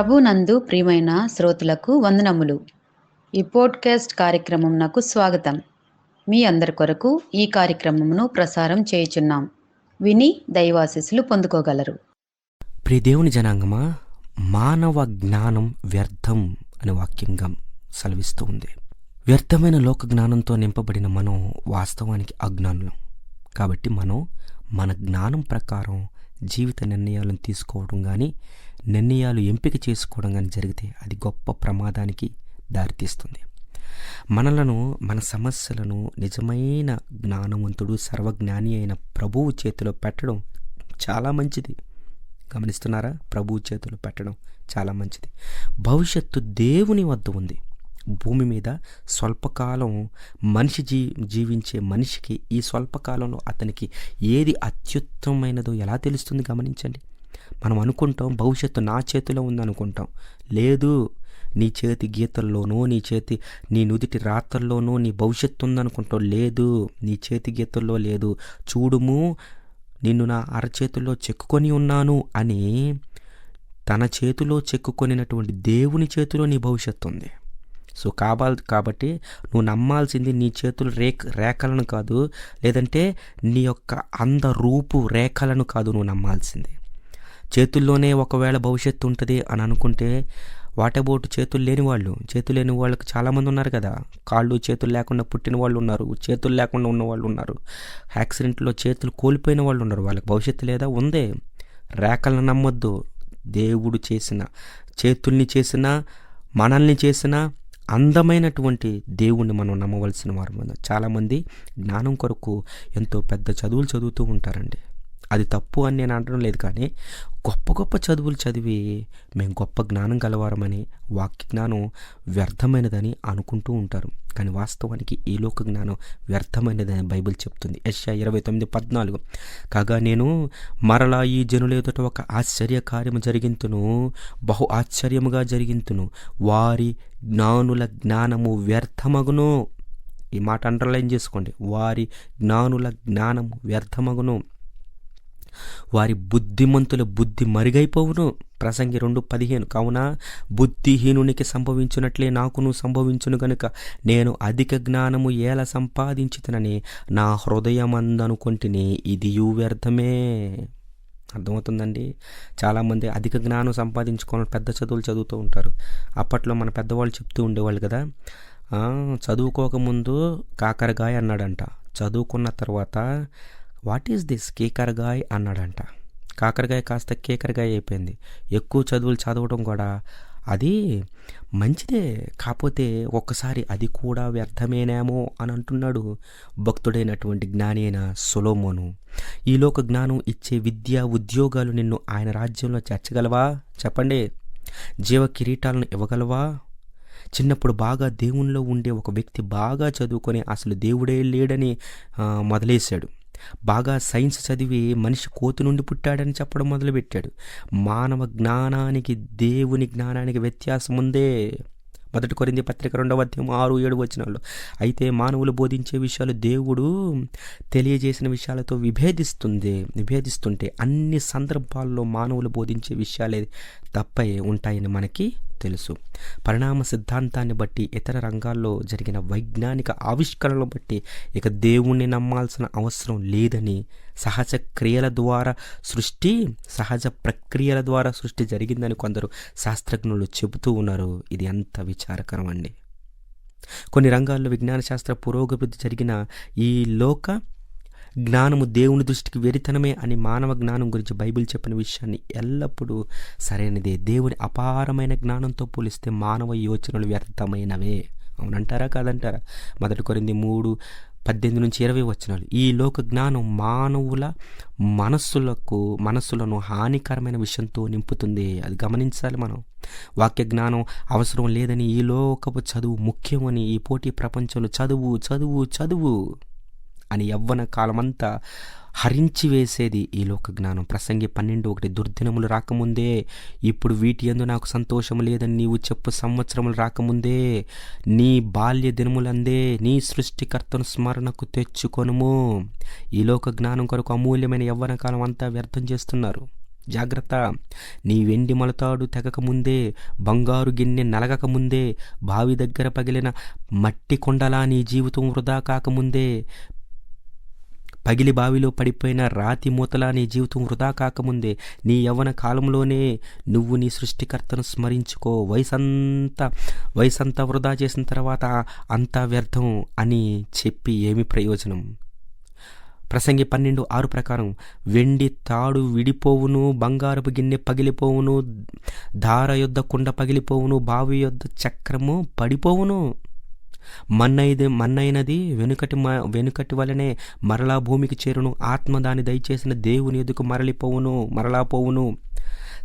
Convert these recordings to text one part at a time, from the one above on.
ప్రభునందు ప్రియమైన శ్రోతలకు వందనములు. ఈ పోడ్కాస్ట్ కార్యక్రమం నాకు స్వాగతం. మీ అందరి కొరకు ఈ కార్యక్రమమును ప్రసారం చేయుచున్నాం. విని దైవాశీస్సులు పొందుకోగలరు. ప్రియ దేవుని జనాంగమా మానవ జ్ఞానం వ్యర్థం అనే వాక్యంగా సెలవిస్తూ ఉంది. వ్యర్థమైన లోక జ్ఞానంతో నింపబడిన మనం వాస్తవానికి అజ్ఞానులం. కాబట్టి మనం మన జ్ఞానం ప్రకారం జీవిత నిర్ణయాలను తీసుకోవడం కానీ నిర్ణయాలు ఎంపిక చేసుకోవడం కానీ జరిగితే అది గొప్ప ప్రమాదానికి దారితీస్తుంది. మనలను మన సమస్యలను నిజమైన జ్ఞానవంతుడు సర్వజ్ఞాని అయిన ప్రభువు చేతిలో పెట్టడం చాలా మంచిది. గమనిస్తున్నారా? ప్రభువు చేతులు పెట్టడం చాలా మంచిది. భవిష్యత్తు దేవుని వద్ద ఉంది. భూమి మీద స్వల్పకాలం మనిషి జీ జీవించే మనిషికి ఈ స్వల్పకాలంలో అతనికి ఏది అత్యుత్తమైనదో ఎలా తెలుస్తుంది? గమనించండి. మనం అనుకుంటాం భవిష్యత్తు నా చేతిలో ఉందనుకుంటాం. లేదు నీ చేతి గీతల్లోనో నీ చేతి నీ నుదిటి రాత్రల్లోనూ నీ భవిష్యత్తు ఉందనుకుంటావు లేదు నీ చేతి గీతల్లో లేదు. చూడుము నిన్ను నా అరచేతుల్లో చెక్కుకొని ఉన్నాను అని తన చేతిలో చెక్కుకొనినటువంటి దేవుని చేతిలో నీ భవిష్యత్తు ఉంది. సో కావాలి కాబట్టి నువ్వు నమ్మాల్సింది నీ చేతులు రేఖ రేఖలను కాదు. లేదంటే నీ యొక్క అంద రూపు రేఖలను కాదు నువ్వు నమ్మాల్సింది. చేతుల్లోనే ఒకవేళ భవిష్యత్తు ఉంటుంది అని అనుకుంటే వాటబోటు చేతులు లేని వాళ్ళు చేతులు లేని వాళ్ళకి చాలామంది ఉన్నారు కదా. కాళ్ళు చేతులు లేకుండా పుట్టిన వాళ్ళు ఉన్నారు చేతులు లేకుండా ఉన్న వాళ్ళు ఉన్నారు. యాక్సిడెంట్లో చేతులు కోల్పోయిన వాళ్ళు ఉన్నారు. వాళ్ళకి భవిష్యత్తు లేదా ఉందే. రేఖలను నమ్మొద్దు. దేవుడు చేసిన చేతుల్ని చేసిన మనల్ని చేసిన అందమైనటువంటి దేవుణ్ణి మనం నమ్మవలసిన వారు చాలామంది జ్ఞానం కొరకు ఎంతో పెద్ద చదువులు చదువుతూ ఉంటారండి. అది తప్పు అని నేను అనడం లేదు కానీ గొప్ప గొప్ప చదువులు చదివి మేము గొప్ప జ్ఞానం గలవారమని వాక్య జ్ఞానం వ్యర్థమైనదని అనుకుంటూ ఉంటారు. కానీ వాస్తవానికి ఈ లోక జ్ఞానం వ్యర్థమైనదని బైబిల్ చెప్తుంది. యశ్యా ఇరవై తొమ్మిది పద్నాలుగు. కాగా నేను మరలా ఈ జనుల ఎదుట ఒక ఆశ్చర్య కార్యము జరిగింతును బహు ఆశ్చర్యముగా జరిగింతును. వారి జ్ఞానుల జ్ఞానము వ్యర్థమగును. ఈ మాట అండర్లైన్ చేసుకోండి. వారి జ్ఞానుల జ్ఞానము వ్యర్థమగును. వారి బుద్ధిమంతుల బుద్ధి మరుగైపోవును. ప్రసంగి రెండు పదిహేను. కావున బుద్ధిహీనునికి సంభవించినట్లే నాకును సంభవించును గనుక నేను అధిక జ్ఞానము ఎలా సంపాదించితనని నా హృదయమందనుకొంటిని ఇది వ్యర్థమే. అర్థమవుతుందండి? చాలామంది అధిక జ్ఞానం సంపాదించుకొని పెద్ద చదువులు చదువుతూ ఉంటారు. అప్పట్లో మన పెద్దవాళ్ళు చెప్తూ ఉండేవాళ్ళు కదా చదువుకోకముందు కాకరగాయ అన్నాడంట. చదువుకున్న తర్వాత వాట్ ఈస్ దిస్ కీకరగాయ్ అన్నాడంట. కాకరకాయ కాస్త కేకరగాయ అయిపోయింది. ఎక్కువ చదువులు చదవడం కూడా అది మంచిదే. కాకపోతే ఒక్కసారి అది కూడా వ్యర్థమేనేమో అని అంటున్నాడు భక్తుడైనటువంటి జ్ఞాని అయిన సొలోమోను. ఈలోక జ్ఞానం ఇచ్చే విద్య ఉద్యోగాలు నిన్ను ఆయన రాజ్యంలో చేర్చగలవా? చెప్పండి. జీవ కిరీటాలను ఇవ్వగలవా? చిన్నప్పుడు బాగా దేవునిలో ఉండే ఒక వ్యక్తి బాగా చదువుకొని అసలు దేవుడే లేడని మొదలేశాడు. బాగా సైన్స్ చదివి మనిషి కోతి నుండి పుట్టాడని చెప్పడం మొదలుపెట్టాడు. మానవ జ్ఞానానికి దేవుని జ్ఞానానికి వ్యత్యాసం ఉందే. మొదటి కొరింది పత్రిక రెండవ అధ్యాయం ఆరు ఏడు వచనాలు. అయితే మానవులు బోధించే విషయాలు దేవుడు తెలియజేసిన విషయాలతో విభేదిస్తుంది విభేదిస్తుంటే అన్ని సందర్భాల్లో మానవులు బోధించే విషయాలే తప్పై ఉంటాయని మనకి తెలుసు. పరిణామ సిద్ధాంతాన్ని బట్టి ఇతర రంగాల్లో జరిగిన వైజ్ఞానిక ఆవిష్కరణలు బట్టి ఇక దేవుణ్ణి నమ్మాల్సిన అవసరం లేదని సహజ క్రియల ద్వారా సృష్టి సహజ ప్రక్రియల ద్వారా సృష్టి జరిగిందని కొందరు శాస్త్రజ్ఞులు చెబుతూ ఉన్నారు. ఇది ఎంత విచారకరం అండి కొన్ని రంగాల్లో విజ్ఞాన శాస్త్ర పురోగతి జరిగిన ఈ లోక జ్ఞానము దేవుని దృష్టికి వెరితనమే అని మానవ జ్ఞానం గురించి బైబిల్ చెప్పిన విషయాన్ని ఎల్లప్పుడూ సరైనదే. దేవుని అపారమైన జ్ఞానంతో పోలిస్తే మానవ యోచనలు వ్యర్థమైనవే. అవునంటారా కాదంటారా? మొదటి కొరింది మూడు పద్దెనిమిది నుంచి ఇరవై వచనాలు. ఈ లోక జ్ఞానం మానవుల మనస్సులకు మనస్సులను హానికరమైన విషయంతో నింపుతుంది. అది గమనించాలి మనం. వాక్య జ్ఞానం అవసరం లేదని ఈ లోకపు చదువు ముఖ్యమని ఈ పోటీ ప్రపంచంలో చదువు చదువు చదువు. అని యవ్వన కాలమంతా హరించి వేసేది ఈ లోక జ్ఞానం ప్రసంగి పన్నెండు ఒకటి దుర్దినములు రాకముందే ఇప్పుడు వీటి ఎందు నాకు సంతోషం లేదని నీవు చెప్పు సంవత్సరములు రాకముందే. నీ బాల్య దినములందే నీ సృష్టికర్తను స్మరణకు తెచ్చుకొనుము. ఈ లోక జ్ఞానం కొరకు అమూల్యమైన యవ్వన కాలం అంతా వ్యర్థం చేస్తున్నారు. జాగ్రత్త నీ వెండి మొలతాడు తెగక ముందే బంగారు గిన్నె నలగక ముందే బావి దగ్గర పగిలిన మట్టి కొండలా నీ జీవితం వృధా కాకముందే. పగిలి బావిలో పడిపోయిన రాతి మూతలా నీ జీవితం వృధా కాకముందే నీ యవ్వన కాలంలోనే నువ్వు నీ సృష్టికర్తను స్మరించుకో. వయసంతా వయసంతా వృధా చేసిన తర్వాత అంతా వ్యర్థం అని చెప్పి ఏమి ప్రయోజనం? ప్రసంగి పన్నెండు ఆరు ప్రకారం వెండి తాడు విడిపోవును బంగారపు గిన్నె పగిలిపోవును దార యొద్ద కుండ పగిలిపోవును బావి యొద్ద చక్రము పడిపోవును. మన్నైది మన్నైనది వెనుకటి మ- వెనుకటి వలనే మరలా భూమికి చేరును. ఆత్మ దాని దయచేసిన దేవుని ఎదుకు మరలిపోవును మరలా పోవును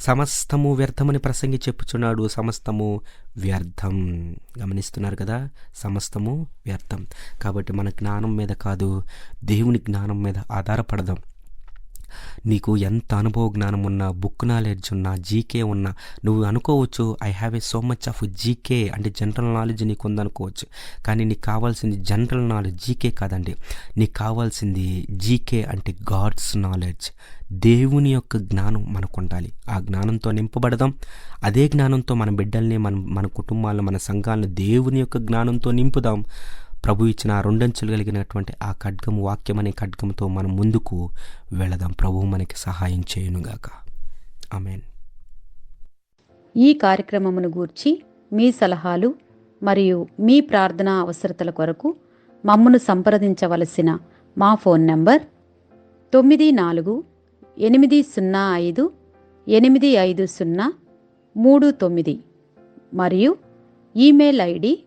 సమస్తము వ్యర్థమని ప్రసంగి చెప్పుచున్నాడు. సమస్తము వ్యర్థం. గమనిస్తున్నారు కదా? సమస్తము వ్యర్థం. కాబట్టి మన జ్ఞానం మీద కాదు దేవుని జ్ఞానం మీద ఆధారపడదాం. నీకు ఎంత అనుభవ జ్ఞానం ఉన్నా బుక్ నాలెడ్జ్ ఉన్నా జీకే ఉన్నా నువ్వు అనుకోవచ్చు I have a so much of GK అంటే జనరల్ నాలెడ్జ్ నీకు ఉందనుకోవచ్చు కానీ నీకు కావాల్సింది జనరల్ నాలెడ్జ్ జీకే కాదండి. నీకు కావాల్సింది జీకే అంటే గాడ్స్ నాలెడ్జ్ దేవుని యొక్క జ్ఞానం మనకు ఉండాలి ఆ జ్ఞానంతో నింపబడదాం. అదే జ్ఞానంతో మన బిడ్డల్ని మన మన కుటుంబాలను మన సంఘాలను దేవుని యొక్క జ్ఞానంతో నింపుదాం. ప్రభు ఇచ్చిన రెండంచులు కలిగినటువంటి ఆ ఖడ్గము వాక్యం అనే ఖడ్గంతో మనం ముందుకు వెళదాం. ప్రభు మనకి సహాయం చేయునుగాక. ఆమెన్. ఈ కార్యక్రమమును గూర్చి మీ సలహాలు మరియు మీ ప్రార్థనా అవసరతల కొరకు మమ్మను సంప్రదించవలసిన మా ఫోన్ నంబర్ తొమ్మిది నాలుగు ఎనిమిది సున్నా ఐదు ఎనిమిది ఐదు సున్నా మూడు తొమ్మిది మరియు email ID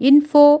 info